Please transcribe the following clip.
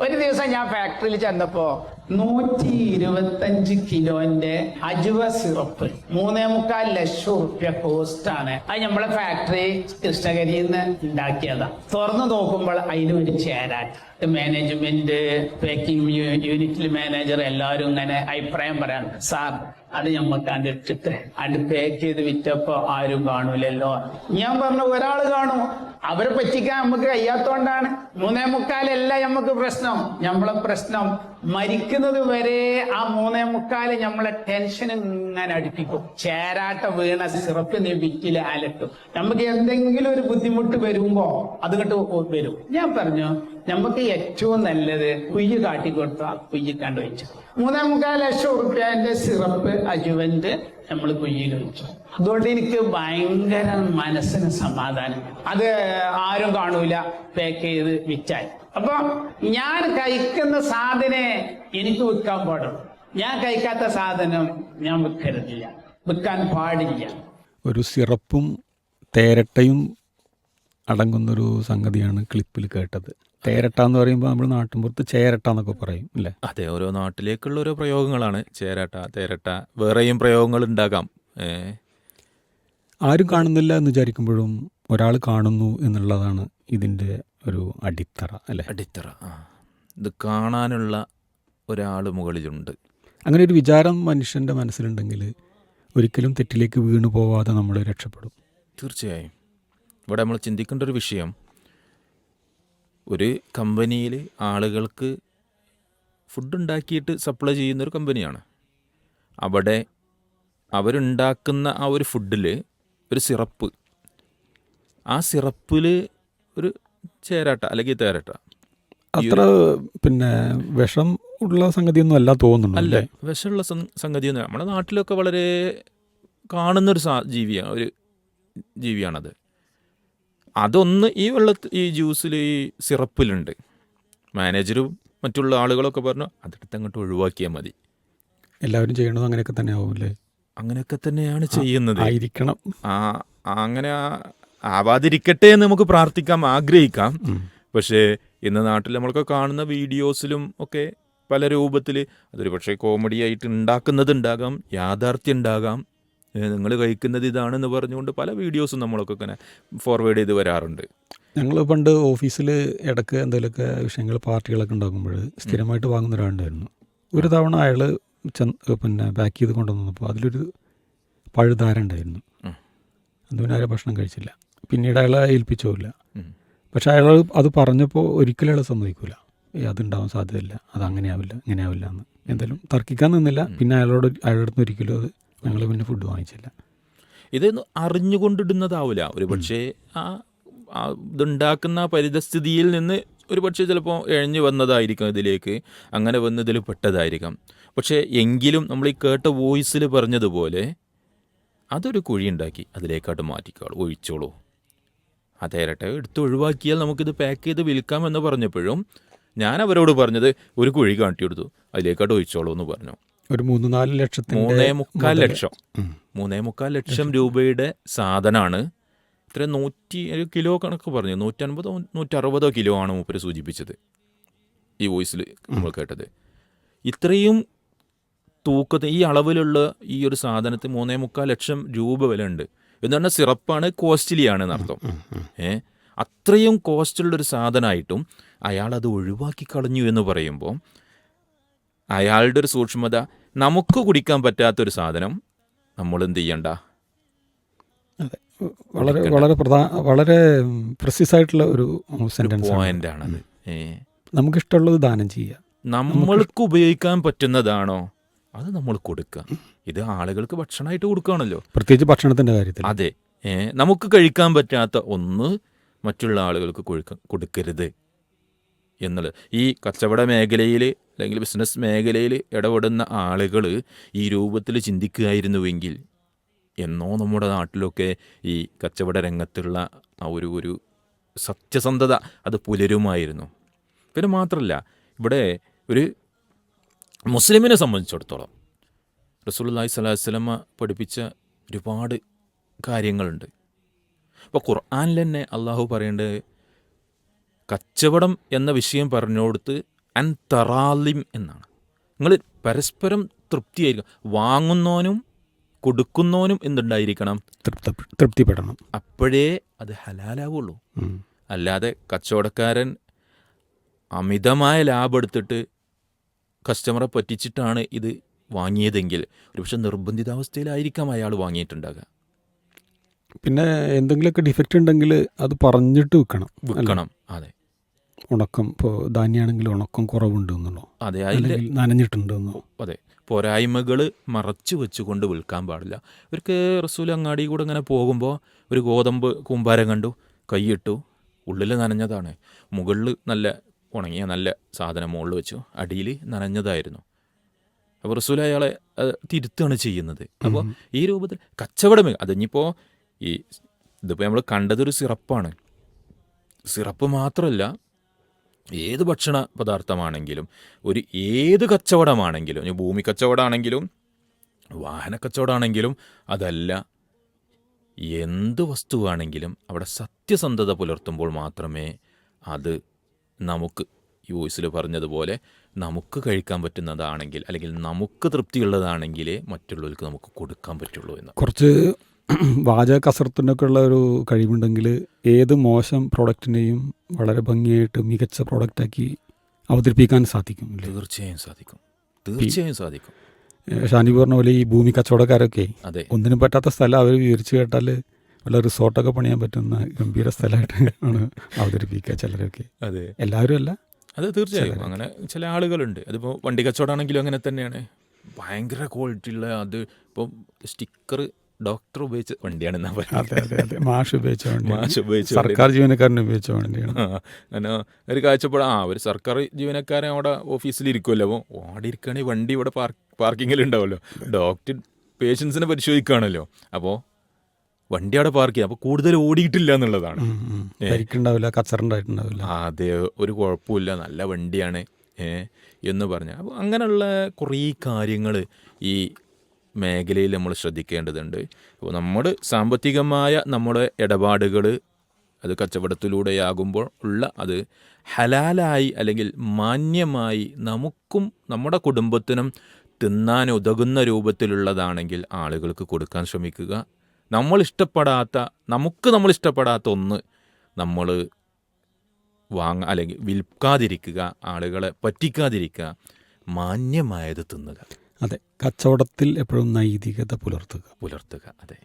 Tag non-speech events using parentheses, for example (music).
ഒരു ദിവസം ഞാൻ ഫാക്ടറിയിൽ ചെന്നപ്പോ നൂറ്റി ഇരുപത്തഞ്ച് കിലോന്റെ അജുവ സിറപ്പ് മൂന്നേ മുക്കാൽ ലക്ഷം റുപ്യ കോസ്റ്റ് ആണ്. അത് നമ്മളെ ഫാക്ടറി കൃഷ്ണഗിരിയിൽ നിന്ന് ഉണ്ടാക്കിയതാ തുറന്നു നോക്കുമ്പോൾ അതിന് ഒരു ചേരാട്ട മാനേജ്മെന്റ് പാക്കിംഗ് യൂണിറ്റിൽ മാനേജർ എല്ലാവരും ഇങ്ങനെ അഭിപ്രായം പറയാൻ സാർ അത് ഞമ്മക്ക് അതിട്ടിട്ട് അത് പാക്ക് ചെയ്ത് വിറ്റപ്പോ ആരും കാണൂലല്ലോ. ഞാൻ പറഞ്ഞു ഒരാൾ കാണും. അവരെ പറ്റിക്കാൻ നമുക്ക് കഴിയാത്തോണ്ടാണ്. മൂന്നേ മുക്കാലല്ല നമുക്ക് പ്രശ്നം. നമ്മളെ പ്രശ്നം മരിക്കുന്നത് വരെ ആ മൂന്നേ മുക്കാൽ നമ്മളെ ടെൻഷൻ ഇങ്ങനെ അടുപ്പിക്കും. ചേരാട്ട വീണ സിറപ്പ് നീ വിറ്റിൽ അലട്ടും. നമുക്ക് എന്തെങ്കിലും ഒരു ബുദ്ധിമുട്ട് വരുമ്പോ അത് വരും. ഞാൻ പറഞ്ഞു നമുക്ക് ഏറ്റവും നല്ലത് കുയ്യ് കാട്ടി ആ കുയ്യ് കണ്ടു വെച്ചു. മൂന്നേ മുക്കാൽ ലക്ഷം ഉറുപ്പ്യന്റെ സിറപ്പ് അജുവന്റ് നമ്മൾ കുയ്യ് കഴിച്ചു. അതുകൊണ്ട് എനിക്ക് ഭയങ്കര മനസ്സിന് സമാധാനം. അത് ആരും കാണൂല പാക്ക് ചെയ്ത് വിറ്റാൽ. അപ്പൊ ഞാൻ കഴിക്കുന്ന സാധനെ എനിക്ക് വിൽക്കാൻ പാടും ഞാൻ കഴിക്കാത്ത സാധനം ഞാൻ വിൽക്കരുതില്ല. വിൽക്കാൻ പാടില്ല. ഒരു സിറപ്പും തേരട്ടയും അടങ്ങുന്നൊരു സംഗതിയാണ് ക്ലിപ്പിൽ കേട്ടത്. തേരട്ട എന്ന് പറയുമ്പോൾ നമ്മൾ നാട്ടിൻപുറത്ത് ചേരട്ട എന്നൊക്കെ പറയും അല്ലേ? അതെ ഓരോ നാട്ടിലേക്കുള്ള ഓരോ പ്രയോഗങ്ങളാണ്. ചേരട്ട തേരട്ട വേറെയും പ്രയോഗങ്ങൾ ഉണ്ടാകാം. ആരും കാണുന്നില്ല എന്ന് വിചാരിക്കുമ്പോഴും ഒരാൾ കാണുന്നു എന്നുള്ളതാണ് ഇതിന്റെ ഒരു അടിത്തറ അല്ലേ? അടിത്തറ ആ. ഇത് കാണാനുള്ള ഒരാൾ മുകളിലുണ്ട്. അങ്ങനെ ഒരു വിചാരം മനുഷ്യന്റെ മനസ്സിലുണ്ടെങ്കിൽ ഒരിക്കലും തെറ്റിലേക്ക് വീണു പോവാതെ നമ്മൾ രക്ഷപ്പെടും. തീർച്ചയായും. ഇവിടെ നമ്മൾ ചിന്തിക്കേണ്ട ഒരു വിഷയം ഒരു കമ്പനിയിൽ ആളുകൾക്ക് ഫുഡ് ഉണ്ടാക്കിയിട്ട് സപ്ലൈ ചെയ്യുന്നൊരു കമ്പനിയാണ്. അവിടെ അവരുണ്ടാക്കുന്ന ആ ഒരു ഫുഡിൽ ഒരു സിറപ്പ്. ആ സിറപ്പിൽ ഒരു ചേരാട്ട അല്ലെങ്കിൽ തേരട്ട. അത്ര പിന്നെ വിഷം ഉള്ള സംഗതിയൊന്നും അല്ല തോന്നുന്നു അല്ല വിഷമുള്ള സംഗതിയൊന്നും നമ്മുടെ നാട്ടിലൊക്കെ വളരെ കാണുന്നൊരു സാ ജീവിയാണ് ഒരു ജീവിയാണത്. അതൊന്ന് ഈ വെള്ള ഈ ജ്യൂസിൽ ഈ സിറപ്പിലുണ്ട്. മാനേജരും മറ്റുള്ള ആളുകളൊക്കെ പറഞ്ഞു അതെടുത്ത് അങ്ങോട്ട് ഒഴിവാക്കിയാൽ മതി. എല്ലാവരും ചെയ്യണത് അങ്ങനെയൊക്കെ തന്നെ ആവുമല്ലേ അങ്ങനെയൊക്കെ തന്നെയാണ് ചെയ്യുന്നത്. ആയിരിക്കണം. ആ അങ്ങനെ ആവാതിരിക്കട്ടെ എന്ന് നമുക്ക് പ്രാർത്ഥിക്കാം ആഗ്രഹിക്കാം. പക്ഷേ ഇന്ന് നാട്ടിൽ നമ്മളൊക്കെ കാണുന്ന വീഡിയോസിലും ഒക്കെ പല രൂപത്തിൽ അതൊരു പക്ഷേ കോമഡി ആയിട്ട് ഉണ്ടാക്കുന്നത് ഉണ്ടാകാം യാഥാർത്ഥ്യം ഉണ്ടാകാം. നിങ്ങൾ കഴിക്കുന്നത് ഇതാണെന്ന് പറഞ്ഞുകൊണ്ട് പല വീഡിയോസും നമ്മളൊക്കെ ഇങ്ങനെ ഫോർവേഡ് ചെയ്ത് വരാറുണ്ട്. ഞങ്ങൾ പണ്ട് ഓഫീസിൽ ഇടയ്ക്ക് എന്തെങ്കിലുമൊക്കെ വിഷയങ്ങൾ പാർട്ടികളൊക്കെ ഉണ്ടാകുമ്പോൾ സ്ഥിരമായിട്ട് വാങ്ങുന്ന ഒരാളുണ്ടായിരുന്നു. ഒരു തവണ അയാൾ ചെന്ന് പിന്നെ ബാക്ക് ചെയ്ത് കൊണ്ടുവന്നപ്പോൾ അതിലൊരു പഴുതാര ഉണ്ടായിരുന്നു. അതുകൊണ്ട് ആരും ഭക്ഷണം കഴിച്ചില്ല. പിന്നീട് അയാളെ ഏൽപ്പിച്ചില്ല. പക്ഷെ അയാൾ അത് പറഞ്ഞപ്പോൾ ഒരിക്കലും അയാൾ സമ്മതിക്കില്ല അതുണ്ടാവാൻ സാധ്യതയില്ല. അത് അങ്ങനെയാവില്ല ഇങ്ങനെയാവില്ല എന്ന്. എന്തായാലും തർക്കിക്കാൻ നിന്നില്ല. പിന്നെ അയാളോട് അയാളുടെ അടുത്ത് ഒരിക്കലും അത് ഞങ്ങൾ പിന്നെ ഫുഡ് വാങ്ങിച്ചില്ല. ഇത് അറിഞ്ഞുകൊണ്ടിടുന്നതാവില്ല ഒരു പക്ഷേ ആ ഇതുണ്ടാക്കുന്ന പരിതസ്ഥിതിയിൽ നിന്ന് ഒരു പക്ഷേ ചിലപ്പോൾ എഴഞ്ഞു വന്നതായിരിക്കും ഇതിലേക്ക്. അങ്ങനെ വന്ന് ഇതിൽ പെട്ടതായിരിക്കാം. പക്ഷേ എങ്കിലും നമ്മൾ ഈ കേട്ട വോയിസിൽ പറഞ്ഞതുപോലെ അതൊരു കുഴി ഉണ്ടാക്കി അതിലേക്കാട്ട് മാറ്റിക്കോളൂ ഒഴിച്ചോളൂ. അതേരട്ടെ എടുത്ത് ഒഴിവാക്കിയാൽ നമുക്കിത് പാക്ക് ചെയ്ത് വിൽക്കാമെന്ന് പറഞ്ഞപ്പോഴും ഞാൻ അവരോട് പറഞ്ഞത് ഒരു കുഴി കാട്ടി കാട്ടിയെടുത്തു അതിലേക്കാട്ട് ഒഴിച്ചോളൂ എന്ന് പറഞ്ഞു. ഒരു മൂന്ന് നാല് ലക്ഷത്തി മൂന്നേ മുക്കാൽ ലക്ഷം. മൂന്നേ മുക്കാൽ ലക്ഷം രൂപയുടെ സാധനമാണ് ഇത്ര നൂറ്റി ഒരു കിലോ കണക്ക് പറഞ്ഞു. നൂറ്റൻപതോ നൂറ്ററുപതോ കിലോ ആണ് മൂപ്പര് സൂചിപ്പിച്ചത്. ഈ വോയിസിൽ നമ്മൾ കേട്ടത്. ഇത്രയും തൂക്കത്തെ ഈ അളവിലുള്ള ഈ ഒരു സാധനത്തിന് മൂന്നേ മുക്കാൽ ലക്ഷം രൂപ വില ഉണ്ട് എന്ന് പറഞ്ഞാൽ സിറപ്പാണ് കോസ്റ്റ്ലിയാണ് എന്നർത്ഥം ഏ? അത്രയും കോസ്റ്റുള്ളൊരു സാധനമായിട്ടും അയാൾ അത് ഒഴിവാക്കി കളഞ്ഞു എന്ന് പറയുമ്പോൾ അയാളുടെ ഒരു സൂക്ഷ്മത നമുക്ക് കുടിക്കാൻ പറ്റാത്തൊരു സാധനം നമ്മൾ എന്ത് ചെയ്യണ്ട? വളരെ വളരെ പ്രധാന വളരെ പ്രസിസായിട്ടുള്ള ഒരു ആണ് നമുക്ക് ഇഷ്ടമുള്ളത് ദാനം ചെയ്യുക. നമ്മൾക്ക് ഉപയോഗിക്കാൻ പറ്റുന്നതാണോ? അത് നമ്മൾ കൊടുക്കുക. ഇത് ആളുകൾക്ക് ഭക്ഷണമായിട്ട് കൊടുക്കുകയാണല്ലോ. പ്രത്യേകിച്ച് ഭക്ഷണത്തിന്റെ കാര്യത്തിൽ. അതെ. നമുക്ക് കഴിക്കാൻ പറ്റാത്ത ഒന്ന് മറ്റുള്ള ആളുകൾക്ക് കൊടുക്കരുത്. എന്നുള്ളത് ഈ കച്ചവട മേഖലയിൽ അല്ലെങ്കിൽ ബിസിനസ് മേഖലയിൽ ഇടപെടുന്ന ആളുകൾ ഈ രൂപത്തിൽ ചിന്തിക്കുകയായിരുന്നുവെങ്കിൽ എന്നോ നമ്മുടെ നാട്ടിലൊക്കെ ഈ കച്ചവട രംഗത്തുള്ള ആ ഒരു ഒരു സത്യസന്ധത അത് പുലരുമായിരുന്നു. പിന്നെ മാത്രമല്ല ഇവിടെ ഒരു മുസ്ലിമിനെ സംബന്ധിച്ചിടത്തോളം അലൈഹി വസല്ലമ പഠിപ്പിച്ച ഒരുപാട് കാര്യങ്ങളുണ്ട്. അപ്പോൾ ഖുർആാനിൽ തന്നെ അള്ളാഹു പറയേണ്ടത് കച്ചവടം എന്ന വിഷയം പറഞ്ഞുകൊടുത്ത് അൻ തറാലിം എന്നാണ്. നിങ്ങൾ പരസ്പരം തൃപ്തിയായിരിക്കും. വാങ്ങുന്നവനും കൊടുക്കുന്നവനും എന്തുണ്ടായിരിക്കണം? തൃപ്ത തൃപ്തിപ്പെടണം. അപ്പോഴേ അത് ഹലാലാവുള്ളൂ. അല്ലാതെ കച്ചവടക്കാരൻ അമിതമായ ലാഭം എടുത്തിട്ട് കസ്റ്റമറെ പറ്റിച്ചിട്ടാണ് ഇത് വാങ്ങിയതെങ്കിൽ ഒരുപക്ഷെ നിർബന്ധിതാവസ്ഥയിലായിരിക്കാം അയാൾ വാങ്ങിയിട്ടുണ്ടാകുക പിന്നെ എന്തെങ്കിലുമൊക്കെ ഡിഫക്റ്റ് ഉണ്ടെങ്കിൽ അത് പറഞ്ഞിട്ട് വിൽക്കണം. വിൽക്കണം. അതെ. ഉണക്കം ഇപ്പോൾ ധാന്യമാണെങ്കിൽ ഉണക്കം കുറവുണ്ട് എന്നുള്ളൂ? അതെ അല്ലെങ്കിൽ നനഞ്ഞിട്ടുണ്ട് എന്നോ അതെ പോരായ്മകൾ മറച്ചു വെച്ചുകൊണ്ട് വിൽക്കാൻ പാടില്ല. ഇവർക്ക് റസൂൽ അങ്ങാടി കൂടെ ഇങ്ങനെ പോകുമ്പോൾ ഒരു ഗോതമ്പ് കൂമ്പാരം കണ്ടു കൈയിട്ടു ഉള്ളിൽ നനഞ്ഞതാണ്. മുകളിൽ നല്ല ഉണങ്ങിയ നല്ല സാധനം മുകളിൽ വെച്ചു അടിയിൽ നനഞ്ഞതായിരുന്നു. അപ്പോൾ റസൂൽ അയാളെ തിരുത്തുകയാണ് തിരുത്താണ് ചെയ്യുന്നത്. അപ്പോൾ ഈ രൂപത്തിൽ കച്ചവടം അതിനിപ്പോൾ ഈ ഇതിപ്പോൾ നമ്മൾ കണ്ടതൊരു സിറപ്പാണ്. സിറപ്പ് മാത്രമല്ല ഏത് ഭക്ഷണ പദാർത്ഥമാണെങ്കിലും ഒരു ഏത് കച്ചവടമാണെങ്കിലും ഇനി ഭൂമി കച്ചവടമാണെങ്കിലും വാഹന കച്ചവടമാണെങ്കിലും അതല്ല എന്ത് വസ്തുവാണെങ്കിലും അവിടെ സത്യസന്ധത പുലർത്തുമ്പോൾ മാത്രമേ അത് നമുക്ക് ഈ വോയിസിൽ പറഞ്ഞതുപോലെ നമുക്ക് കഴിക്കാൻ പറ്റുന്നതാണെങ്കിൽ അല്ലെങ്കിൽ നമുക്ക് തൃപ്തിയുള്ളതാണെങ്കിലേ മറ്റുള്ളവർക്ക് നമുക്ക് കൊടുക്കാൻ പറ്റുള്ളൂ എന്ന്. കുറച്ച് (clears throat) വാചക കസർത്തിനൊക്കെ ഉള്ള ഒരു കഴിവുണ്ടെങ്കിൽ ഏത് മോശം പ്രോഡക്റ്റിനെയും വളരെ ഭംഗിയായിട്ട് മികച്ച പ്രോഡക്റ്റാക്കി അവതരിപ്പിക്കാൻ സാധിക്കും തീർച്ചയായും സാധിക്കും. തീർച്ചയായും സാധിക്കും. ഷാനി പറഞ്ഞ പോലെ ഈ ഭൂമി കച്ചവടക്കാരൊക്കെ ഒന്നിനും പറ്റാത്ത സ്ഥലം അവർ വിവരിച്ചു കേട്ടാൽ വല്ല റിസോർട്ടൊക്കെ പണിയാൻ പറ്റുന്ന ഗംഭീര സ്ഥലമായിട്ട് ആണ് (laughs) അവതരിപ്പിക്കുക ചിലരൊക്കെ. അതെ. എല്ലാവരും അല്ല? അത് തീർച്ചയായും. അങ്ങനെ ചില ആളുകളുണ്ട്. അതിപ്പോൾ വണ്ടി കച്ചവടമാണെങ്കിലും അങ്ങനെ തന്നെയാണ്. ഭയങ്കര ക്വാളിറ്റി ഉള്ള അത്. ഇപ്പം സ്റ്റിക്കർ ഡോക്ടർ ഉപയോഗിച്ച വണ്ടിയാണ് എന്നാ പറയുന്നത്. മാഷ് ഉപയോഗിച്ച വണ്ടി മാഷ് ഉപയോഗിച്ച സർക്കാർ ജീവനക്കാരൻ ഉപയോഗിച്ച വണ്ടിയാണ്. അങ്ങനെ ഒരു കാഴ്ചപ്പാട്. ആ ഒരു സർക്കാർ ജീവനക്കാരൻ അവിടെ ഓഫീസിൽ ഇരിക്കുമല്ലോ അപ്പോൾ ഓടി ഇരിക്കുകയാണെങ്കിൽ വണ്ടി ഇവിടെ പാർക്ക് പാർക്കിങ്ങിൽ ഉണ്ടാവുമല്ലോ. ഡോക്ടർ പേഷ്യൻസിനെ പരിശോധിക്കുകയാണല്ലോ. അപ്പോൾ വണ്ടി അവിടെ പാർക്ക് ചെയ്യാം. അപ്പോൾ കൂടുതൽ ഓടിയിട്ടില്ല എന്നുള്ളതാണ്. ഉം, ഉം. കച്ചറുണ്ടായിട്ടുണ്ടാവില്ല. അതെ ഒരു കുഴപ്പമില്ല നല്ല വണ്ടിയാണ് ഏ എന്ന് പറഞ്ഞ. അപ്പോൾ അങ്ങനെയുള്ള കുറേ കാര്യങ്ങൾ ഈ മേഖലയിൽ നമ്മൾ ശ്രദ്ധിക്കേണ്ടതുണ്ട്. അപ്പോൾ നമ്മുടെ സാമ്പത്തികമായ നമ്മുടെ ഇടപാടുകൾ അത് കച്ചവടത്തിലൂടെയാകുമ്പോൾ ഉള്ള അത് ഹലാലായി അല്ലെങ്കിൽ മാന്യമായി നമുക്കും നമ്മുടെ കുടുംബത്തിനും തിന്നാൻ ഉതകുന്ന രൂപത്തിലുള്ളതാണെങ്കിൽ ആളുകൾക്ക് കൊടുക്കാൻ ശ്രമിക്കുക. നമ്മൾ ഇഷ്ടപ്പെടാത്ത നമുക്ക് നമ്മൾ ഇഷ്ടപ്പെടാത്ത ഒന്ന് നമ്മൾ വാങ്ങ അല്ലെങ്കിൽ വിൽക്കാതിരിക്കുക ആളുകളെ പറ്റിക്കാതിരിക്കുക മാന്യമായത് തിന്നുക. അതെ കച്ചവടത്തിൽ എപ്പോഴും നൈതികത പുലർത്തുക. പുലർത്തുക അതെ.